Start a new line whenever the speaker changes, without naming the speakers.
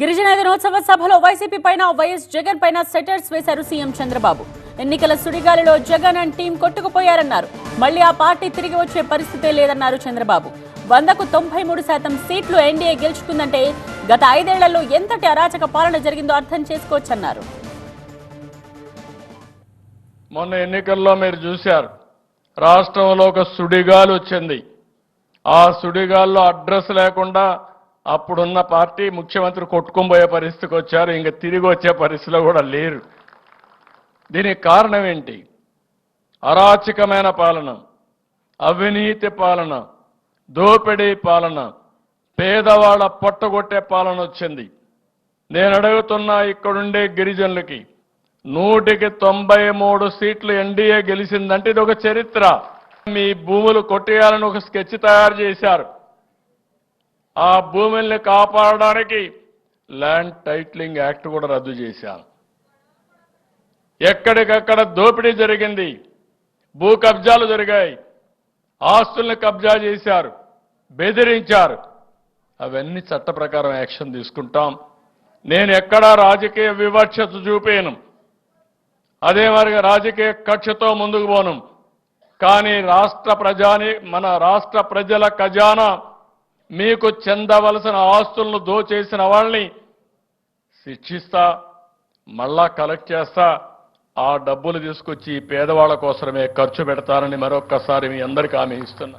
గిరిజన దినోత్సవ సభలో వైసీపీ పైన వైఎస్ జగన్ పైన సెటర్స్ వేశారు సీఎం చంద్రబాబు. ఎన్నికల సుడిగాలిలో జగన్ అండ్ టీం కొట్టుకుపోయారన్నారు. మళ్ళీ ఆ పార్టీ తిరిగి వచ్చే పరిస్థితే లేదన్నారు చంద్రబాబు. వందకు తొంభై మూడు శాతం సీట్లు ఎన్డీఏ గెలుచుకుందంటే గత ఐదేళ్ళలో ఎంతటి అరాచక పాలన జరిగిందో అర్థం చేసుకోవచ్చన్నారు.
మొన్న ఎన్నికల్లో మీరు చూశారు. రాష్ట్రంలో ఒక సుడిగాలు వచ్చింది. ఆ సుడిగాల్లో అడ్రస్ లేకుండా అప్పుడున్న పార్టీ ముఖ్యమంత్రి కొట్టుకుపోయే పరిస్థితికి వచ్చారు ఇంక తిరిగి వచ్చే పరిస్థితిలో కూడా లేరు. దీనికి కారణం ఏంటి? అరాచకమైన పాలన అవినీతి పాలన దోపిడీ పాలన పేదవాళ్ళ పొట్టగొట్టే పాలన వచ్చింది. నేను అడుగుతున్నా ఇక్కడుండే గిరిజనులకి నూటికి తొంభై మూడు సీట్లు ఎన్డీఏ గెలిచిందంటే ఇది ఒక చరిత్ర. మీ భూములు కొట్టేయాలని ఒక స్కెచ్ తయారు చేశారు. ఆ భూముల్ని కాపాడడానికి ల్యాండ్ టైట్లింగ్ యాక్ట్ కూడా రద్దు చేశారు. ఎక్కడికక్కడ దోపిడీ జరిగింది. భూ కబ్జాలు జరిగాయి. ఆస్తుల్ని కబ్జా చేశారు. బెదిరించారు. అవన్నీ చట్ట ప్రకారం యాక్షన్ తీసుకుంటాం. నేను ఎక్కడా రాజకీయ వివక్షత చూపేను. అదే మరిగా రాజకీయ కక్షతో ముందుకు పోను. కానీ రాష్ట్ర ప్రజాని మన రాష్ట్ర ప్రజల ఖజానా మీకు చెందవలసిన ఆస్తులను దోచేసిన వాళ్ళని శిక్షిస్తా మళ్ళా కలెక్ట్ చేస్తా ఆ డబ్బులు తీసుకొచ్చి పేదవాళ్ళ కోసమే ఖర్చు పెడతానని మరొక్కసారి మీ అందరికీ హామీ ఇస్తున్నా.